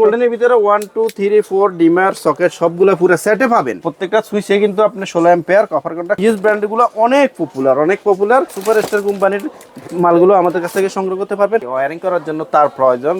গোল্ডেনের ভিতরে one two three four dimmer socket সবগুলো পুরো সেটে পাবেন। প্রত্যেকটা সুইচে কিন্তু আপনি ষোলো এম্পেয়ার কফার কন্ট্রাক্ট ইউজ ব্র্যান্ডগুলো অনেক পপুলার অনেক পপুলার সুপার স্টার কোম্পানির মালগুলো আমাদের কাছ থেকে সংগ্রহ করতে পারবেন। ওয়ারিং করার জন্য তার প্রয়োজন।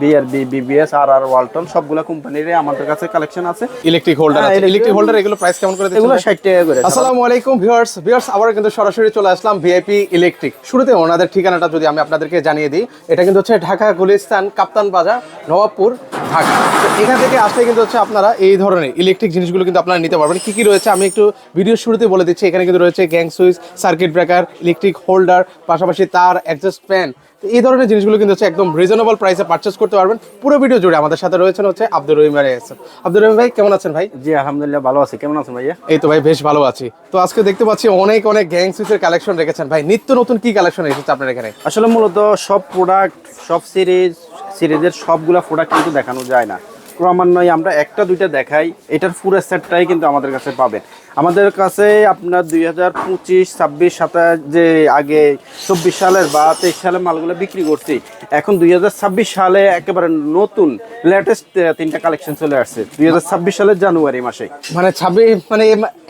BRB BBS R R Walton সবগুলো কোম্পানির আমাদের কাছে কালেকশন আছে। ইলেকট্রিক হোল্ডার আছে। ইলেকট্রিক হোল্ডার এগুলো প্রাইস কেমন করে এগুলো ভাই? ষাট টাকা করে। আসসালামু আলাইকুম ভিউয়ার্স ভিউয়ার্স আবার কিন্তু সরাসরি চলে আসলাম ভিআইপি ইলেকট্রিক শুরুতে ওনাদের ঠিকানাটা যদি আমি আপনাদেরকে জানিয়ে দিই এটা কিন্তু হচ্ছে ঢাকা গুলিস্তান কাপ্তান বাজার নবাবপুর ঢাকা। এখান থেকে আসলে কিন্তু হচ্ছে আপনারা এই ধরনের ইলেকট্রিক জিনিসগুলো কিন্তু আপনারা নিতে পারবেন। কি কি রয়েছে আমি একটু ভিডিও শুরুতে বলে দিচ্ছি। এখানে কিন্তু রয়েছে gang switch circuit breaker electric holder পাশাপাশি তার অ্যাডজাস্ট ফ্যান এই ধরনের জিনিসগুলো কিন্তু হচ্ছে একদম রিজনেবল প্রাইসে পারচেস করতে পারবেন। পুরো ভিডিও জুড়ে আমাদের সাথে রয়েছেন হচ্ছে আব্দুর রহিম ভাই আছেন আব্দুর রহিম ভাই কেমন আছেন ভাই? জি আলহামদুলিল্লাহ ভালো আছি। কেমন আছেন ভাইয়া? এই তো ভাই বেশ ভালো আছি। তো আজকে দেখতে পাচ্ছি অনেক অনেক গ্যাং সুইচের কালেকশন রেখেছেন। ভাই নিত্য নতুন কি কালেকশন এসেছে আপনার এখানে? আসলে মূলত সব প্রোডাক্ট সব সিরিজ সিরিজের সবগুলো প্রোডাক্ট কিন্তু দেখানো যায় না। ক্রমান্বয়ে আমরা একটা দুইটা দেখাই এটার পুরো সেটটাই কিন্তু আমাদের কাছে পাবেন। আমাদের কাছে আপনার দুই হাজার পঁচিশ ছাব্বিশ সাতাশ যে আগে চব্বিশ সালের বা তেইশ সালের মালগুলো বিক্রি করছি এখন দুই হাজার ছাব্বিশ সালে একেবারে নতুন লেটেস্ট তিনটা কালেকশন চলে আসছে দুই হাজার ছাব্বিশ সালের জানুয়ারি মাসে। মানে ছাব্বিশ মানে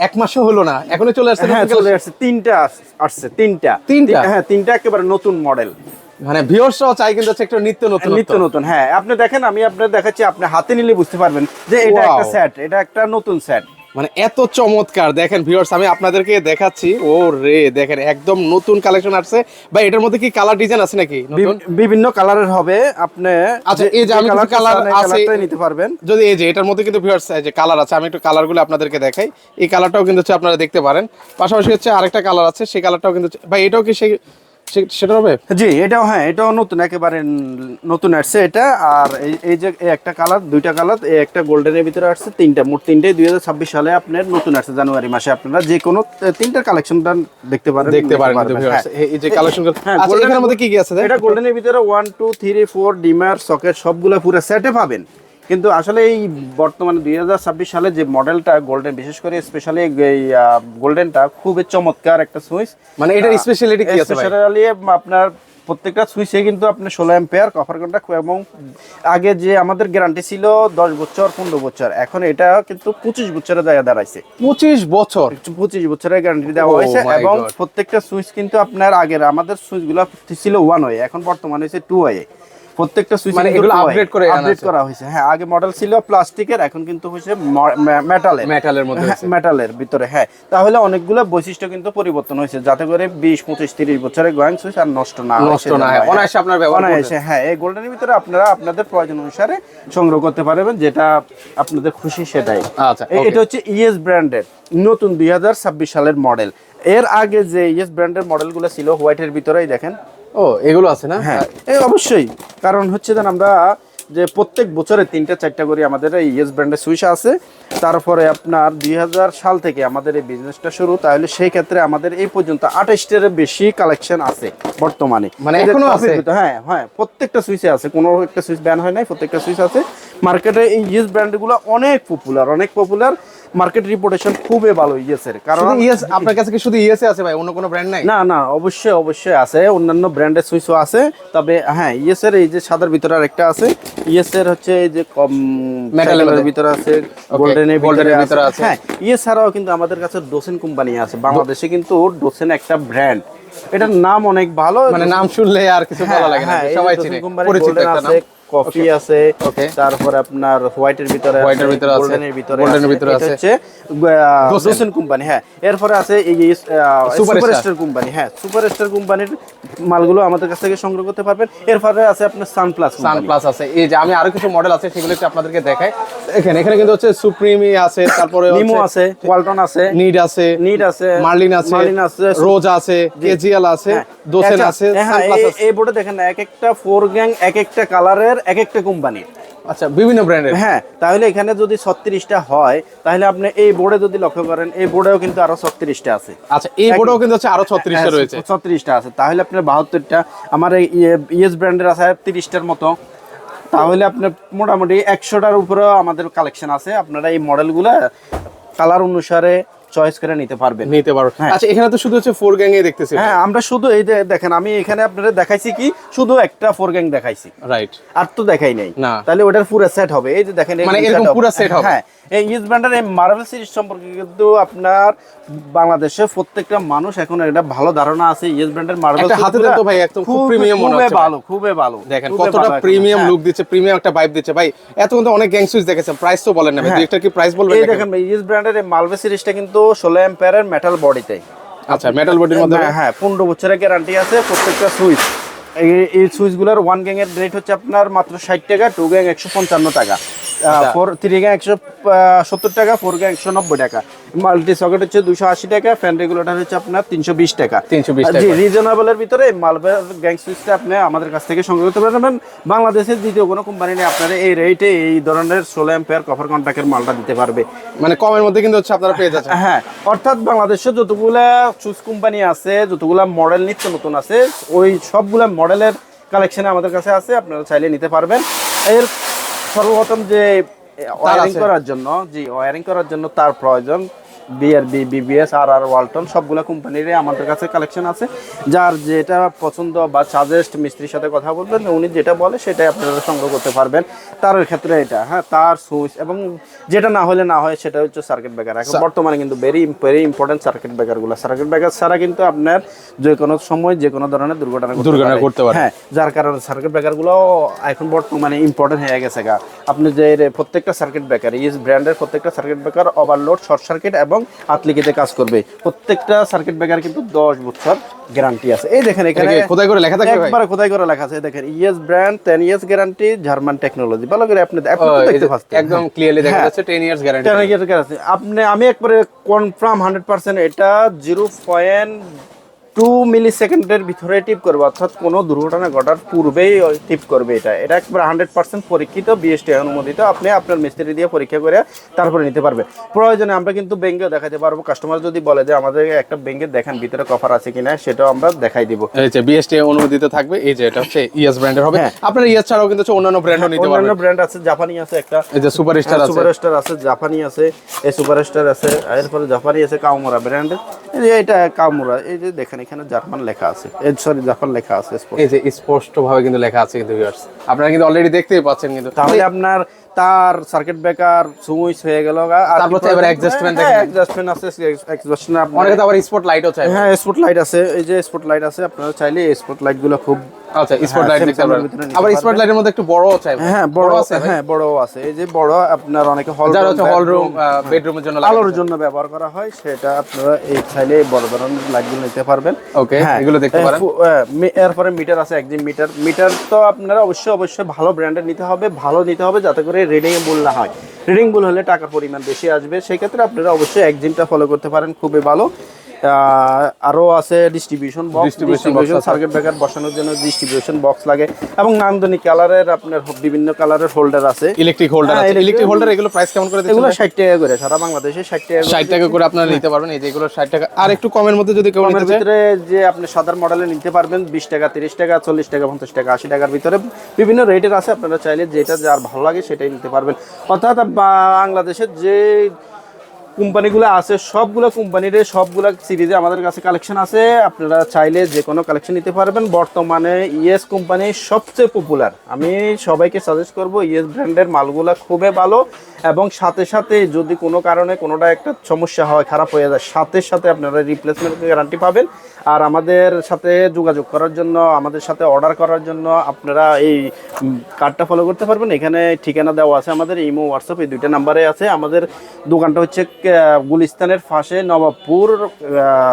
এক মাসও হলো না এখনই চলে আসছে হ্যাঁ চলে আসছে তিনটা আসছে তিনটা। তিনটা? হ্যাঁ তিনটা একেবারে নতুন মডেল মানে ভিউয়ার্সরাও চাই কিন্তু একটু নিত্য নতুন নিত্য নতুন হ্যাঁ। আপনি দেখেন আমি আপনার দেখাচ্ছি আপনি হাতে নিলে বুঝতে পারবেন যে এটা একটা সেট এটা একটা নতুন সেট মানে এত চমৎকার। দেখেন ভিউয়ার্স আমি আপনাদেরকে দেখাচ্ছি। ও রে দেখেন একদম নতুন কালেকশন আসছে। ভাই এটার মধ্যে কি কালার ডিজাইন আছে নাকি? বিভিন্ন কালারের হবে। আপনি আচ্ছা, এই যে আমি colour আছে- নিতে পারবেন। যদি এই যে এটার মধ্যে কিন্তু ভিউয়ার্স যে কালার আছে আমি একটু কালারগুলো আপনাদেরকে দেখাই। এই কালারটাও কিন্তু হচ্ছে আপনারা দেখতে পারেন। পাশাপাশি হচ্ছে আরেকটা কালার আছে সেই কালারটাও কিন্তু ভাই এটাও কি সেই সেটা হবে? জি এটাও হ্যাঁ এটাও নতুন একেবারে নতুন আসছে এটা। আর এই যে একটা কালার দুইটা কালার একটা গোল্ডেনের ভিতরে আসছে তিনটা মোট তিনটাই দুই হাজার ছাব্বিশ সালে আপনার নতুন আসছে জানুয়ারি মাসে। আপনারা যে কোনো তিনটার কালেকশনটা দেখতে পারেন দেখতে পারেন হ্যাঁ। এই- যে কালেকশন হ্যাঁ, আচ্ছা মধ্যে কি কি আছে এটা গোল্ডেনের ভিতরে one two three four dimmer socket সবগুলো পুরো সেটে পাবেন। কিন্তু আসলে এই বর্তমানে দুই হাজার ছাব্বিশ সালে যে মডেলটা গোল্ডেন বিশেষ করে স্পেশালি এই গোল্ডেনটা খুবই চমৎকার একটা সুইচ। মানে এটার স্পেশালিটি কি আছে স্পেশালি আপনার প্রত্যেকটা সুইচে কিন্তু আপনার ষোলো এম্পেয়ার কভার কন্ট্রাক্ট এবং আগে যে আমাদের গ্যারান্টি ছিল দশ বছর পনেরো বছর এখন এটা কিন্তু পঁচিশ বছরের জায়গা দাঁড়াইছে। পঁচিশ বছর? পঁচিশ বছরের গ্যারান্টি দেওয়া Oh হয়েছে এবং প্রত্যেকটা সুইচ কিন্তু আপনার আগের আমাদের সুইচগুলো ছিল ওয়ান ওয়ে এখন বর্তমানে হচ্ছে টু ওয়ে প্রত্যেকটা সুইচ মানে এগুলো করে আপডেট করা হয়েছে। হ্যাঁ আগে মডেল ছিল প্লাস্টিকের এখন কিন্তু হচ্ছে মেটালের মেটালের মধ্যে মেটালের ভিতরে হ্যাঁ। তাহলে অনেকগুলো বৈশিষ্ট্য কিন্তু পরিবর্তন হয়েছে যাতে করে বিশ পঁচিশ তিরিশ বছরের গোয়িং সুইচ আর নষ্ট না নষ্ট না হয়। হ্যাঁ। অনায়াসে আপনার ব্যবহার অনায়াসে হ্যাঁ এই গোল্ডেনের ভিতরে আপনারা আপনাদের প্রয়োজন অনুসারে সংগ্রহ করতে পারবেন যেটা আপনাদের খুশি সেটাই। আচ্ছা, এটা হচ্ছে ইএস ব্র্যান্ডের নতুন দুই হাজার ছাব্বিশ সালের মডেল এর আগে যে ইএস ব্র্যান্ডের মডেলগুলো ছিল হোয়াইটের ভিতরেই দেখেন ও এগুলো আছে না? হ্যাঁ এই অবশ্যই। কারণ হচ্ছে যেন আমরা যে প্রত্যেক বছরে তিনটা চারটা করে আমাদের এই ইয়েস ব্র্যান্ডের সুইচ আছে তারপরে আপনার দুই সাল থেকে আমাদের এই বিজনেসটা শুরু তাহলে সেই ক্ষেত্রে আমাদের এই পর্যন্ত আঠাশটার বেশি কালেকশন আছে বর্তমানে। মানে এখনও আছে? হ্যাঁ হ্যাঁ প্রত্যেকটা সুইচে আছে কোনো একটা সুইচ ব্যান হয় নাই প্রত্যেকটা সুইচ আছে। মার্কেটে এই ইয়েস ব্র্যান্ডগুলো অনেক পপুলার অনেক পপুলার মার্কেট রিপুটেশন খুবই ভালো ইয়েসের কারণ শুধু ইএস আপনার কাছে কি শুধু ইএসএ আছে ভাই? অন্য কোনো ব্র্যান্ড নাই? না না অবশ্যই অবশ্যই আছে। অন্যান্য ব্র্যান্ডের সুইচও আছে। তবে হ্যাঁ ইএস এর এই যে সাদার ভিতরে আরেকটা আছে। ইএস এর হচ্ছে এই যে কম মেটালের ভিতরে আছে গোল্ডেনের ভিতরে এর ভিতরে আছে। হ্যাঁ ইএস ছাড়াও কিন্তু আমাদের কাছে ডোসেন কোম্পানি আছে। বাংলাদেশে কিন্তু ডোসেন একটা ব্র্যান্ড এটার নাম অনেক ভালো। মানে নাম শুনলে আর কিছু ভালো লাগে না। হ্যাঁ, এই যে সবাই চিনে পরিচিত একটা নাম। কফি আছে. তারপরে আপনার হোয়াইটের ভিতরে এর ভিতরে আছে, গোল্ডেনের ভিতরে আছে। ভিতরে আছে। হচ্ছে। কোম্পানি হ্যাঁ এরপরে আছে এই Super super Star। Star company হ্যাঁ সুপার স্টার কোম্পানির মালগুলো আমাদের কাছ থেকে সংগ্রহ করতে পারবেন এরপরে আছে আপনার সানপ্লাস সান প্লাস আছে এই যে আমি আরও কিছু মডেল আছে সেগুলো একটু আপনাদেরকে দেখাই এখানে এখানে কিন্তু হচ্ছে সুপ্রিমি আছে তারপরে নিমো আছে ওয়ালটন আছে নিড আছে নিড আছে মার্লিন আছে মার্লিন আছে রোজ আছে কেজিএল আছে হ্যাঁ, দোসেন আচ্ছা, আছে হ্যাঁ, সানপ্লাস এই- আছে এই বোর্ডে দেখেন এক একটা ফোর গ্যাং এক একটা কালারের এক একটা কোম্পানি আচ্ছা বিভিন্ন ব্র্যান্ডের। হ্যাঁ তাহলে এখানে যদি ছত্রিশটা হয় তাহলে আপনি এই বোর্ডে যদি লক্ষ্য করেন এই বোর্ডেও কিন্তু আরও ছত্রিশটা আছে। আচ্ছা এই বোর্ডেও কিন্তু হচ্ছে আরও হ্যাঁ, ছত্রিশটা রয়েছে। ছত্রিশটা আছে। তাহলে আপনার বাহাত্তরটা আমার এই ইয়েস ব্র্যান্ডের আছে তিরিশটার মতো। তাহলে আপনার মোটামুটি একশোটার উপরেও আমাদের কালেকশন আছে। আপনারা এই মডেলগুলো কালার অনুসারে চয়েস করে নিতে পারবেন। নিতে পারো। হ্যাঁ। আচ্ছা এখানে তো শুধু হচ্ছে ফোর গ্যাং এ দেখতেছি হ্যাঁ আমরা শুধু এই যে দেখেন আমি এখানে আপনাদের দেখাইছি কি শুধু একটা ফোর গ্যাং দেখাইছি। রাইট আর তো দেখাই নাই। না। তাহলে ওটার পুরো সেট হবে। এই যে দেখেন মানে এরকম পুরো সেট হবে? হ্যাঁ এই ইউজ ব্র্যান্ডের এই মার্বেল সিরিজ সম্পর্কে কিন্তু আপনার বাংলাদেশে প্রত্যেকটা মানুষ এখন এটা ভালো ধারণা আছে ইউজ ব্র্যান্ডের মার্বেল একটা হাতে তো ভাই, একদম খুব premium মনে হচ্ছে। ভালো খুবই ভালো দেখেন কতটা প্রিমিয়াম হ্যাঁ। লুক দিচ্ছে প্রিমিয়াম একটা ভাইব দিচ্ছে ভাই এত কিন্তু অনেক গ্যাং সুইচ দেখেছেন প্রাইস তো বলেন না ভাই হ্যাঁ। একটা কি প্রাইস বলবেন এই? দেখেন ইউজ ব্র্যান্ডের এই মার্বেল সিরিজটা কিন্তু ষোলো এম্পায়ারের মেটাল বডিতে আচ্ছা মেটাল বডির মধ্যে হ্যাঁ, হ্যাঁ পনেরো বছরের গ্যারান্টি আছে প্রত্যেকটা সুইচ এই সুইচগুলোর ওয়ান গ্যাং এর রেট হচ্ছে আপনার মাত্র ষাট টাকা টু গ্যাং একশো পঞ্চান্ন টাকা। ফোর থ্রি গ্যাং একশো সত্তর টাকা ফোর একশো নব্বই টাকা। মাল্টি সকেট হচ্ছে দুশো আশি টাকা ফ্যান রেগুলেটর হচ্ছে আপনার তিনশো বিশ টাকা। 320 আর টাকা। জি রিজনেবলের ভিতরে গ্যাং সুইচটা আপনি আমাদের কাছ থেকে সংগ্রহ করতে পারবেন। বাংলাদেশের দ্বিতীয় কোনো কোম্পানি নেই আপনারা এই রেটে এই ধরনের ষোলো এম্পায়ার কভার কন্ট্যাক্টের মালটা দিতে পারবে। মানে কমের মধ্যে কিন্তু হচ্ছে আপনারা পেয়ে যাচ্ছেন। হ্যাঁ অর্থাৎ বাংলাদেশে যতগুলা শুজ কোম্পানি আছে যতগুলা মডেল নিত্য নতুন আছে ওই সবগুলা মডেলের কালেকশনে আমাদের কাছে আছে আপনারা চাইলে নিতে পারবেন। এর সর্বপ্রথম যে ওয়ারিং করার জন্য জি ওয়ারিং করার জন্য তার প্রয়োজন। বিআরবি বিবিএস আর আর ওয়ালটন সবগুলা কোম্পানির আমাদের কাছে কালেকশন আছে। যার যেটা পছন্দ বা সাজেস্ট মিস্ত্রির সাথে কথা বলবেন উনি যেটা বলে সেটাই আপনারা সংগ্রহ করতে পারবেন। তার ক্ষেত্রে এটা হ্যাঁ তার সুইচ এবং যেটা না হলে না হয় সেটা হচ্ছে সার্কিট ব্রেকার এখন বর্তমানে কিন্তু ভেরি ভেরি ইম্পর্টেন্ট সার্কিট ব্রেকারগুলো সার্কিট ব্রেকার ছাড়া কিন্তু আপনার যে কোনো সময় যে কোনো ধরনের দুর্ঘটনা দুর্ঘটনা করতে পারে। হ্যাঁ যার কারণে সার্কিট ব্রেকারগুলো এখন বর্তমানে ইম্পর্টেন্ট হয়ে গেছে গা। আপনি যে প্রত্যেকটা সার্কিট ব্রেকার ইস ব্র্যান্ডের প্রত্যেকটা circuit breaker overload short circuit এবং আতলিকিতে কাজ করবে। প্রত্যেকটা সার্কিট ব্রেকার কিন্তু দশ বছর গ্যারান্টি আছে। এই দেখেন এখানে খোদাই করে লেখা থাকে একবার খোদাই করে লেখা আছে। দেখেন ES brand ten years guarantee German technology ভালো করে আপনি আপনি তো দেখতে পাচ্ছেন। একদম ক্লিয়ারলি দেখা হ্যাঁ। যাচ্ছে 10 years guarantee ten years guarantee আপনি আমি একবারে কনফার্ম হান্ড্রেড পার্সেন্ট এটা জিরো পয়েন্ট টু মিলি সেকেন্ডের ভিতরে টিপ করবে অর্থাৎ কোনো দুর্ঘটনা ঘটার পূর্বেই টিপ করবে এটা। এটা একবার হান্ড্রেড পার্সেন্ট পরীক্ষিত বিএসটি অনুমোদিত আপনি আপনার মিস্ত্রি দিয়ে পরীক্ষা করে তারপরে নিতে পারবে। প্রয়োজনে আমরা কিন্তু ব্যাংকেও দেখাতে পারব। কাস্টমার যদি বলে যে আমাদের একটা ব্যাংকে দেখান ভিতরে কভার আছে কিনা সেটাও আমরা দেখাই দিব। বিএসটি অনুমোদিত থাকবে এই যে এটা হচ্ছে ইএস ব্র্যান্ডের হবে। আপনার আপনারা ইএস ছাড়াও কিন্তু অন্যান্য ব্র্যান্ডও নিতে অন্যান্য পারবেন ব্র্যান্ড আছে জাপানি আছে একটা। এই যে সুপারস্টার আছে। সুপারস্টার আছে জাপানি আছে এই সুপারস্টার আছে এরপরে জাপানি আছে কাউমোরা ব্র্যান্ড এই যে এটা কাউমোরা এই যে দেখেন এখানে জার্মান লেখা আছে। এই সরি জাপান লেখা আছে স্পষ্ট। এই যে স্পষ্ট ভাবে কিন্তু লেখা আছে কিন্তু ভিউয়ার্স আপনারা কিন্তু অলরেডি দেখতেই পাচ্ছেন কিন্তু। তাহলে আপনার তার সার্কিট ব্রেকার সুইচ হয়ে গেল তারপর তো এবার adjustment দেখেন। অ্যাডজাস্টমেন্ট আছে অ্যাডজাস্টমেন্ট আপনি অনেকে তো আবার স্পট লাইটও চাই হ্যাঁ স্পট লাইট আছে। এই যে স্পট লাইট আছে আপনারা চাইলে স্পট লাইটগুলো খুব আচ্ছা স্পট লাইট দেখতে Samsung পারবেন। নিতে আবার স্পট লাইটের মধ্যে একটু বড়ও চাই। হ্যাঁ বড় আছে হ্যাঁ বড় আছে। এই যে বড় আপনার অনেকে হল যারা হচ্ছে হল রুম বেডরুমের জন্য আলোর জন্য ব্যবহার করা হয় সেটা আপনারা এই চাইলে বড় ধরনের লাইটগুলো নিতে পারবেন। ওকে হ্যাঁ, এগুলো দেখতে পারেন। এরপরে মিটার আছে একদিন মিটার মিটার তো আপনারা অবশ্যই অবশ্যই ভালো ব্র্যান্ডের নিতে হবে ভালো নিতে হবে যাতে করে রিডিং ভুল না হয়। রিডিং ভুল হলে টাকার পরিমাণ বেশি আসবে। সেক্ষেত্রে আপনারা অবশ্যই একজিমটা ফলো করতে পারেন। খুবই ভালো। আহ, আরও আছে distribution box distribution circuit breaker বসানোর জন্য ডিস্ট্রিবিউশন বক্স লাগে। এবং নান্দনী কালারের আপনার বিভিন্ন কালারের হোল্ডার আছে। ইলেকট্রিক হোল্ডার আছে। ইলেকট্রিক হোল্ডার এগুলো প্রাইস কেমন করে এগুলো দিচ্ছেন ষাট টাকা করে সারা বাংলাদেশে ষাট টাকা করে। 60 টাকা করে আপনারা নিতে পারবেন। এই যে এগুলো 60 টাকা। আর একটু কমের মধ্যে যদি কেউ নিতে ভিতরে যে আপনি সাদার মডেলে নিতে পারবেন বিশ টাকা তিরিশ টাকা চল্লিশ টাকা পঞ্চাশ টাকা আশি টাকার ভিতরে। বিভিন্ন রেটের আছে আপনারা চাইলে যেটা যার ভালো লাগে সেটাই নিতে পারবেন। অর্থাৎ বাংলাদেশের যে কোম্পানিগুলো আছে, সবগুলো কোম্পানির সবগুলো সিরিজে আমাদের কাছে কালেকশন আছে। আপনারা চাইলে যে কোনো কালেকশন নিতে পারবেন। বর্তমানে ইএস কোম্পানি সবচেয়ে পপুলার আমি সবাইকে সাজেস্ট করব, ইএস ব্র্যান্ডের মালগুলো খুবই ভালো। এবং সাথে সাথে যদি কোনো কারণে কোনোটা একটা সমস্যা হয়, খারাপ হয়ে যায়, সাথে সাথে আপনারা রিপ্লেসমেন্ট গ্যারান্টি পাবেন। আর আমাদের সাথে যোগাযোগ করার জন্য, আমাদের সাথে অর্ডার করার জন্য আপনারা এই কার্ডটা ফলো করতে পারবেন। এখানে ঠিকানা দেওয়া আছে আমাদের, ইমো হোয়াটসঅ্যাপ এই দুইটা নাম্বারে আছে। আমাদের দোকানটা হচ্ছে গুলিস্তানের পাশে নবাবপুর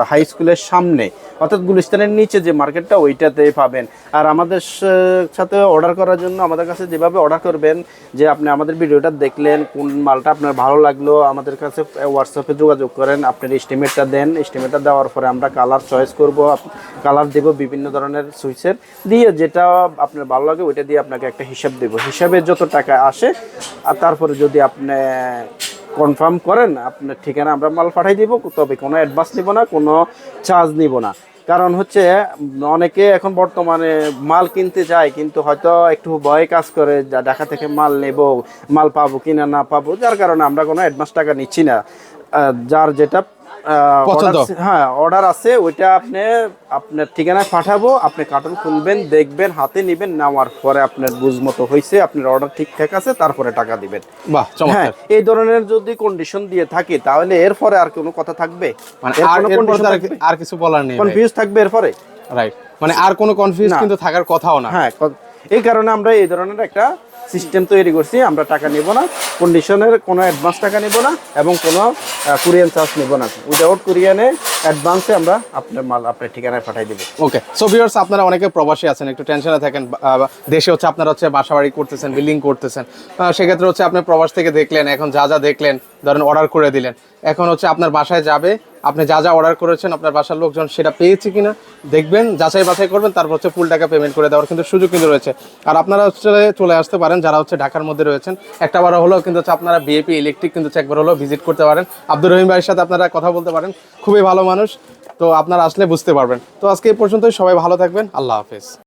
হাই স্কুলের সামনে। অর্থাৎ গুলিস্তানের নিচে যে মার্কেটটা ওইটাতে পাবেন। আর আমাদের সাথে অর্ডার করার জন্য আমাদের কাছে যেভাবে অর্ডার করবেন, যে আপনি আমাদের ভিডিওটা দেখলেন কোন মালটা আপনার ভালো লাগল, আমাদের কাছে হোয়াটসঅ্যাপে যোগাযোগ করেন আপনার এস্টিমেটটা দেন এস্টিমেটটা দেওয়ার পরে আমরা কালার চয়েস করব কালার দেব বিভিন্ন ধরনের সুইচের, দিয়ে যেটা আপনার ভালো লাগে ওইটা দিয়ে আপনাকে একটা হিসাব দেব। হিসাবে যত টাকা আসে, আর তারপরে যদি আপনি কনফার্ম করেন, আপনার ঠিকানা আমরা মাল পাঠাই দিব, তবে কোনো অ্যাডভান্স নিব না, কোনো চার্জ নিব না। কারণ হচ্ছে, অনেকে এখন বর্তমানে মাল কিনতে যায়, কিন্তু হয়তো একটু ভয়ে কাজ করে, যা ঢাকা থেকে মাল নেব, মাল পাবো কিনা না পাবো, যার কারণে আমরা কোনো অ্যাডভান্স টাকা নিচ্ছি না। যার যেটা পছন্দ। হ্যাঁ অর্ডার আছে ওইটা আপনি আপনার ঠিকানায় পাঠাবো আপনি কার্টন খুলবেন দেখবেন হাতে নেবেন নেওয়ার পরে আপনার বুঝ মতো হয়েছে আপনার অর্ডার ঠিকঠাক আছে তারপরে টাকা দিবেন। বাহ হ্যাঁ এই ধরনের যদি কন্ডিশন দিয়ে থাকে তাহলে এরপরে আর কোনো কথা থাকবে? মানে আর কিছু বলার নেই কনফিউজ থাকবে এরপরে? রাইট মানে আর কোনো কনফিউজ কিন্তু থাকার কথাও না। হ্যাঁ এই কারণে আমরা এই ধরনের একটা সিস্টেম তৈরি করছি আমরা টাকা নেব না কন্ডিশনের কোনো অ্যাডভান্স টাকা নেব না এবং কোনো কুরিয়ান চার্জ নেব না। উইদাউট কুরিয়ানে অ্যাডভান্সে আমরা আপনার মাল, আপনার ঠিকানায় পাঠাই দেবো। ওকে সো ভিউয়ার্স আপনারা অনেকে প্রবাসী আছেন, একটু টেনশনে থাকেন দেশে হচ্ছে আপনারা হচ্ছে বাসাবাড়ি করতেছেন বিল্ডিং করতেছেন। সেক্ষেত্রে হচ্ছে আপনি প্রবাস থেকে দেখলেন, এখন যা যা দেখলেন, ধরেন অর্ডার করে দিলেন। এখন হচ্ছে আপনার বাসায় যাবে, আপনি যা যা অর্ডার করেছেন, আপনার বাসার লোকজন সেটা পেয়েছে কিনা, দেখবেন, যাচাই বাছাই করবেন, তারপর হচ্ছে ফুল টাকা পেমেন্ট করে দেওয়ার কিন্তু সুযোগ কিন্তু রয়েছে। আর আপনারা হচ্ছে চলে আসতে পারেন, যারা হচ্ছে ঢাকার মধ্যে রয়েছেন। একটা বার হলেও কিন্তু হচ্ছে আপনারা বিএপি ইলেকট্রিক কিন্তু একবার হলেও ভিজিট করতে পারেন। আব্দুর রহিম ভাইয়ের সাথে আপনারা কথা বলতে পারেন। খুবই ভালো মানুষ, তো আপনারা আসলে বুঝতে পারবেন। তো আজকে এই পর্যন্তই, সবাই ভালো থাকবেন, আল্লাহ হাফেজ।